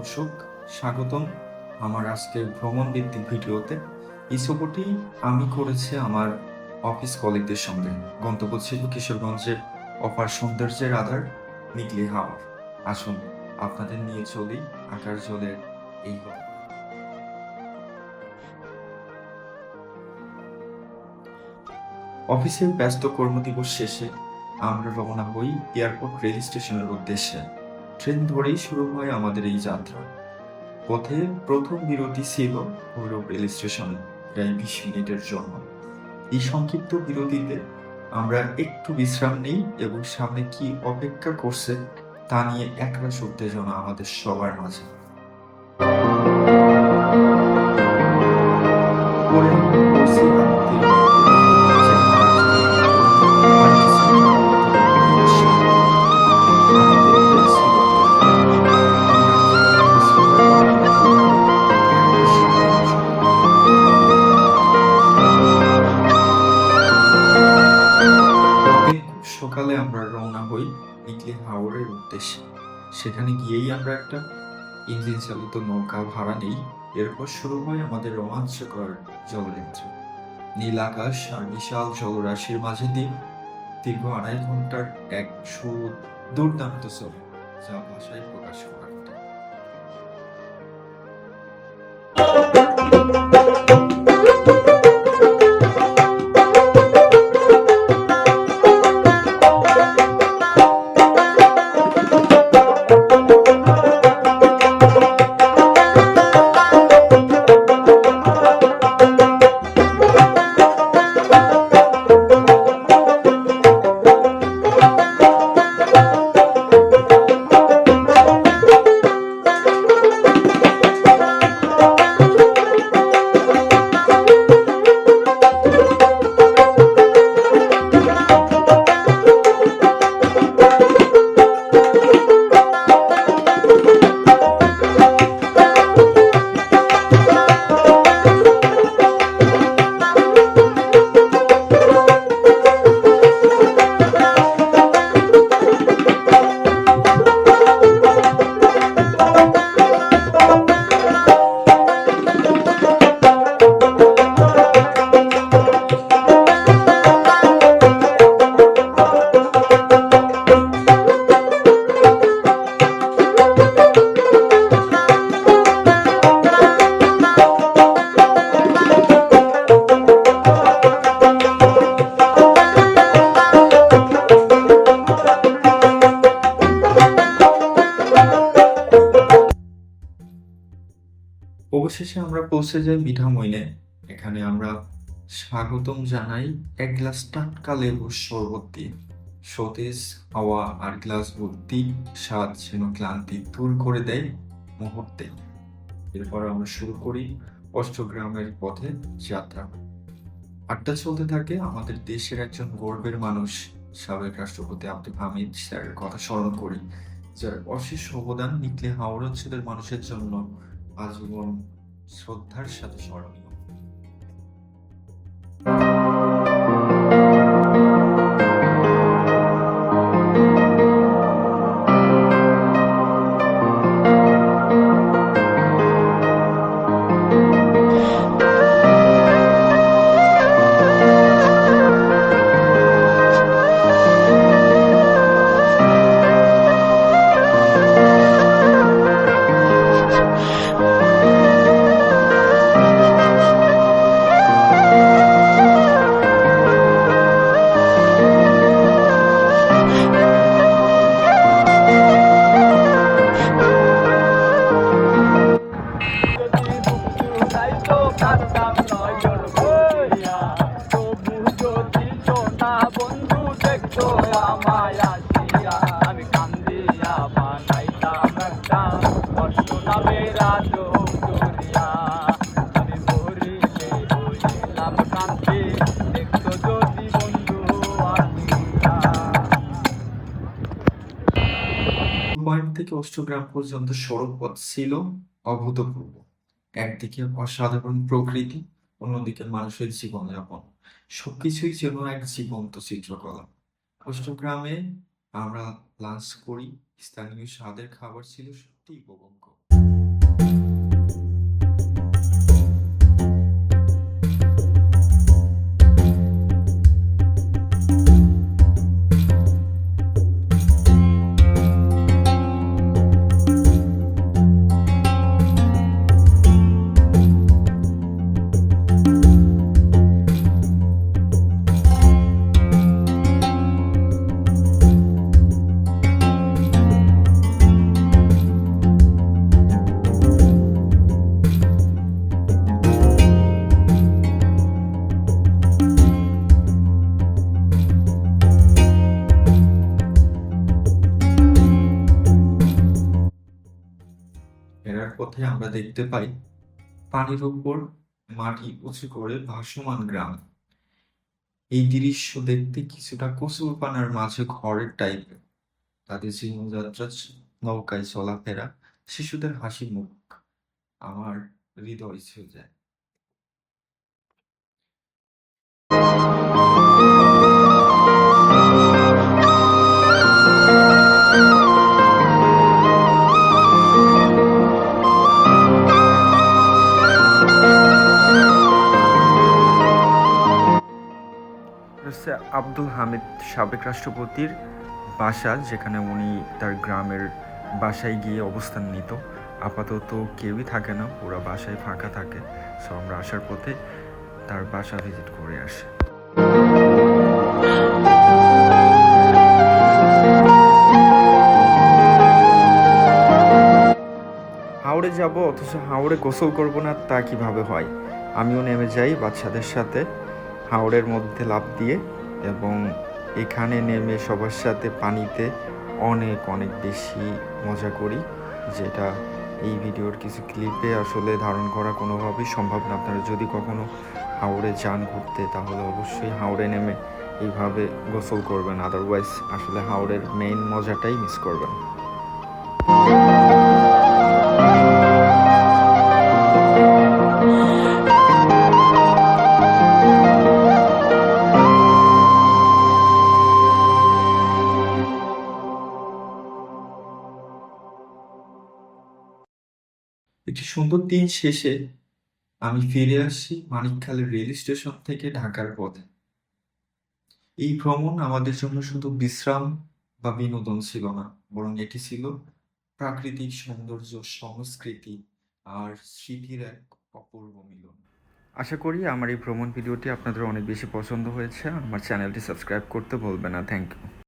দর্শক, স্বাগতম আমার আজকের ভ্রমণ ভিত্তিক ভিডিওতে। এই সফরটি আমি করেছি আমার অফিস কলিগদের সঙ্গে। গন্তব্য ছিল কিশোরগঞ্জের অপার সৌন্দর্যের আধার, নিকলি হাওয়া। আসুন, আপনাদের নিয়ে চলি আকার জলের এই অফিসের ব্যস্ত কর্মদিবস শেষে আমরা রওনা হই এয়ারপোর্ট রেল স্টেশনের উদ্দেশ্যে। ট্রেন ধরেই শুরু হয় আমাদের এই যাত্রা। পথে প্রথম বিরতি ছিল ভৈরব রেল স্টেশনে, প্রায় বিশ মিনিটের জন্য। এই সংক্ষিপ্ত বিরতিতে আমরা একটু বিশ্রাম নেই এবং সামনে কি অপেক্ষা করছে তা নিয়ে একরাশ উত্তেজনা আমাদের সবার মাঝে। উদ্দেশ্যে। সেখানে গিয়েই আমরা একটা ইঞ্জিন চালিত নৌকা ভাড়া নেই। এরপর শুরু হয় আমাদের রোমাঞ্চকর জলযাত্রা। নীল আকাশ আর বিশাল জলরাশির মাঝে দিয়ে দীর্ঘ আড়াই ঘণ্টার এক দুর্দান্ত ছবি যা ভাষায় প্রকাশ করার অবশেষে আমরা পৌঁছে যাই মিঠামইনে। এখানে আমরা স্বাগতম জানাই এক গ্লাস টাটকা লেবুর শরবত দিয়ে। সতেজ হাওয়া আর গ্লাস ভর্তি স্বাদ যেন ক্লান্তি দূর করে দেয় মুহূর্তে। এরপর আমরা শুরু করি অষ্টগ্রামের পথে যাত্রা। আড্ডা চলতে থাকে আমাদের দেশের একজন গর্বের মানুষ, সাবেক রাষ্ট্রপতি আব্দুল হামিদ স্যারের কথা স্মরণ করি, যার অশেষ অবদান নিকলে হাওড় অঞ্চলের মানুষের জন্য আজীবন শ্রদ্ধার সাথে স্মরণীয়। থেকে অষ্টগ্রাম পর্যন্ত সড়ক পথ ছিল অভূতপূর্ব। একদিকে অসাধারণ প্রকৃতি, অন্যদিকে মানুষের জীবনযাপন। সবকিছুই ছিল এক জীবন্ত চিত্রকলা। অষ্টগ্রামে আমরা লাঞ্চ করি। স্থানীয় স্বাদের খাবার ছিল সত্যি উপভোগ্য। পথে আমরা দেখতে পাই। পানির উপর মাটি উঁচু করে ভাসমান গ্রাম। এই দৃশ্য দেখতে কিছুটা কচুর পানার মাঝে ঘরের টাইপের তাদের জীবনযাত্রা নৌকায় চলাফেরা, শিশুদের হাসি মুখ আমার হৃদয় ছুঁয়ে যায়। আব্দুল হামিদ সাবেক রাষ্ট্রপতির বাসা, যেখানে উনি তার গ্রামের বাসায় গিয়ে অবস্থান নিত। আপাতত কেউই থাকে না পুরো বাসায় ফাঁকা থাকে। সো আমরা আসার পথে তার বাসা ভিজিট করে আসে। হাওড়ে যাব, অথচ হাওড়ে গোসল করব না, তা কীভাবে হয়? আমিও নেমে যাই বাচ্চাদের সাথে, হাওড়ের মধ্যে লাফ দিয়ে এবং এখানে নেমে সবার সাথে পানিতে অনেক অনেক বেশি মজা করি, যেটা এই ভিডিওর কিছু ক্লিপে আসলে ধারণ করা কোনোভাবেই সম্ভব না। আপনারা যদি কখনো হাওড়ে যান ঘুরতে, তাহলে অবশ্যই হাওড়ে নেমে এইভাবে গোসল করবেন। আদারওয়াইজ আসলে হাওড়ের মেইন মজাটাই মিস করবেন। একটি সুন্দর দিন শেষে আমি ফিরে আসি মানিকখালের রেল স্টেশন থেকে ঢাকার পথে। এই ভ্রমণ আমাদের জন্য শুধু বিশ্রাম বা বিনোদন ছিল না, বরং এটি ছিল প্রাকৃতিক সৌন্দর্য, সংস্কৃতি আর স্মৃতির এক অপূর্ব মিলন। আশা করি আমার এই ভ্রমণ ভিডিওটি আপনাদের অনেক বেশি পছন্দ হয়েছে। আমার চ্যানেলটি সাবস্ক্রাইব করতে ভুলবেন না। Thank you.